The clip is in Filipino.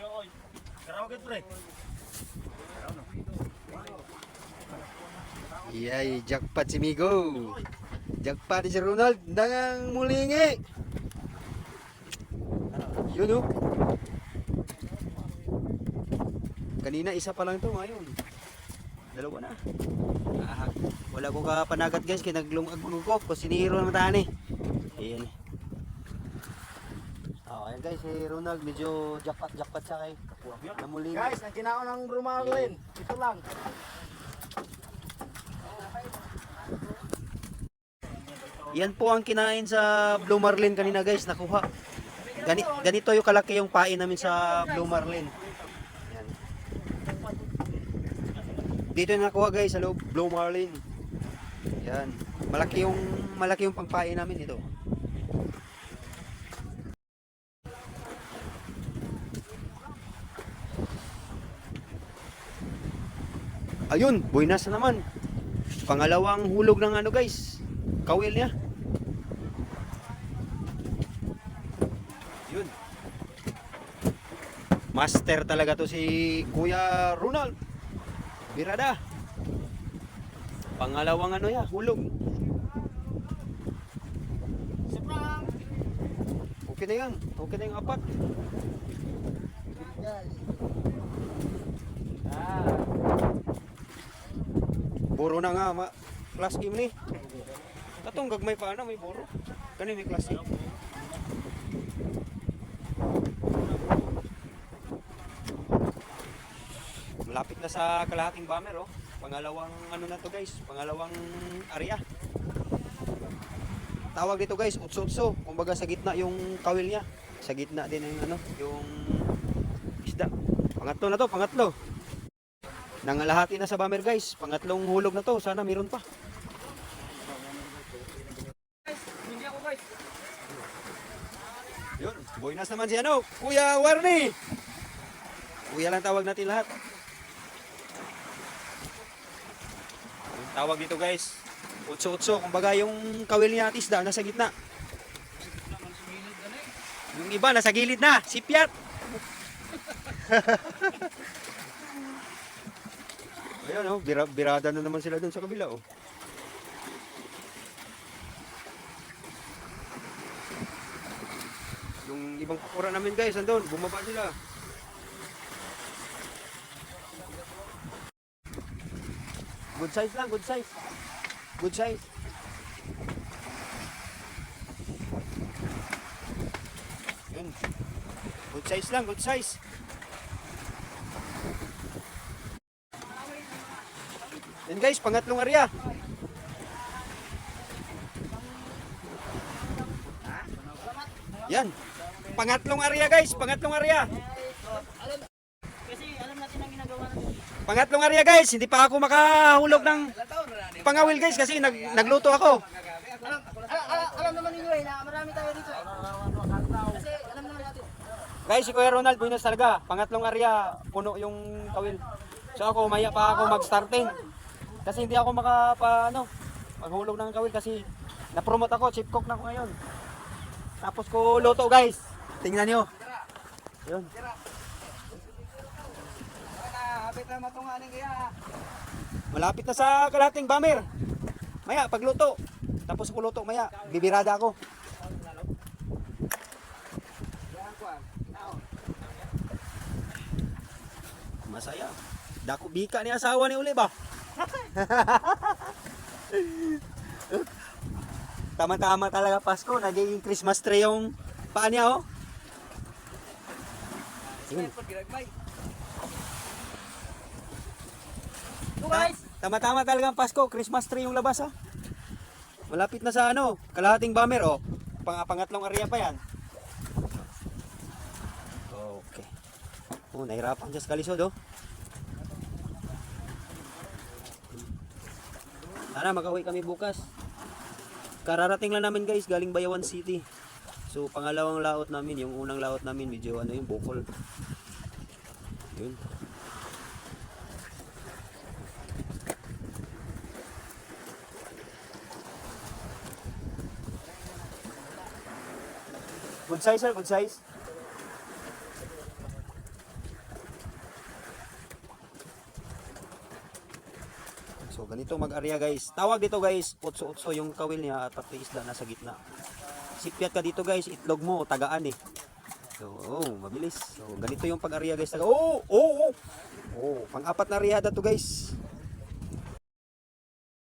Karawagin pre. Iyay, jackpot si Migo. Jackpot si Ronald. Dangang mulingi. Yun oh. Kanina isa pa lang to ngayon. Dalawa na. Ah, wala ko kapanagat guys. Kinaglungag ko. Kung sinihiro naman tahan eh. Ayan. Ayan guys, si Ronald medyo jackpot jackpot sa kay. Namulingi. Guys, ang kinaon ng Brumalin. Ito lang. Yan po ang kinain sa Blue Marlin kanina guys, nakuha. Gani, ganito yung kalaki yung pain namin sa Blue Marlin. Yan. Dito yung nakuha guys sa Blue Marlin. Yan. Malaki yung malaki yung pangpain namin dito. Ayun, buinas na naman. Pangalawang hulog ng ano guys, kawil niya. Yun. Master talaga to si Kuya Ronald. Birada. Pangalawang ano ya, hulog. Okay na yan. Okay na yung apat. Buro na nga, ma. Class game ni. Katong gagmay pa na, may buro. Kani may class game. Malapit na sa kalahating bomber, oh. Pangalawang ano na to guys, pangalawang area. Tawag dito guys, utso-utso. Kumbaga sa gitna yung kawil niya. Sa gitna din yung ano, yung isda. Pangatlo na to, pangatlo. Nangalahati na sa bomber guys. Pangatlong hulog na to. Sana meron pa. Yun, buenas naman si ano, Kuya Warni. Kuya lang tawag natin lahat. Tawag dito guys. Utso-utso, kumbaga yung kawil ni Atis da, nasa gitna. Yung iba, nasa gilid na, sipyat. Ayan oh, bira, birada na naman sila dun sa kabila oh. Yung ibang kukura namin guys, andun, bumaba sila. Good size lang, good size. Good size. Yun. Good size lang, good size. Yan guys, pangatlong area. Yan. Pangatlong area guys, pangatlong area. Kasi alam natin ang ginagawa natin. Pangatlong area guys, hindi pa ako makahulog ng pangawil guys kasi nag, nagluto ako. Alam, alam, naman ninyo eh na marami tayo dito eh. Kasi alam naman natin. Guys, si Kuya Ronald Buenos talaga. Pangatlong area, puno yung kawil. So ako, maya pa ako mag-starting. Kasi hindi ako makapa, ano, maghulog ng kawil kasi na-promote ako, chief cook na ako ngayon. Tapos ko luto guys. Tingnan nyo. Yun. Malapit na sa kalating bamer. Maya, pagluto. Tapos ko luto, maya. Bibirada ako. Masaya. Dako bika ni asawa ni uli ba? Tama-tama talaga Pasko. Naging Christmas tree yung paa niya oh. Guys, Tama-tama talagang Pasko, Christmas tree yung labas oh. Malapit na sa ano, kalahating bomber oh. Pang pangatlong area pa yan. Okay. Oh, nahirapan dyan sa kalisod oh. Sana makauwi kami bukas. Kararating lang namin guys, galing Bayawan City. So pangalawang laot namin, yung unang laot namin medyo ano yung bukol. Yun. Good size sir, good size. So ganito mag-area guys. Tawag dito guys, utso-utso yung kawil niya at pati isda nasa gitna. Sipyat ka dito guys, itlog mo, tagaan eh. So, oh, mabilis. So, ganito yung pag-area guys. Oh, oh, oh. Oh, pang-apat na riyada to guys.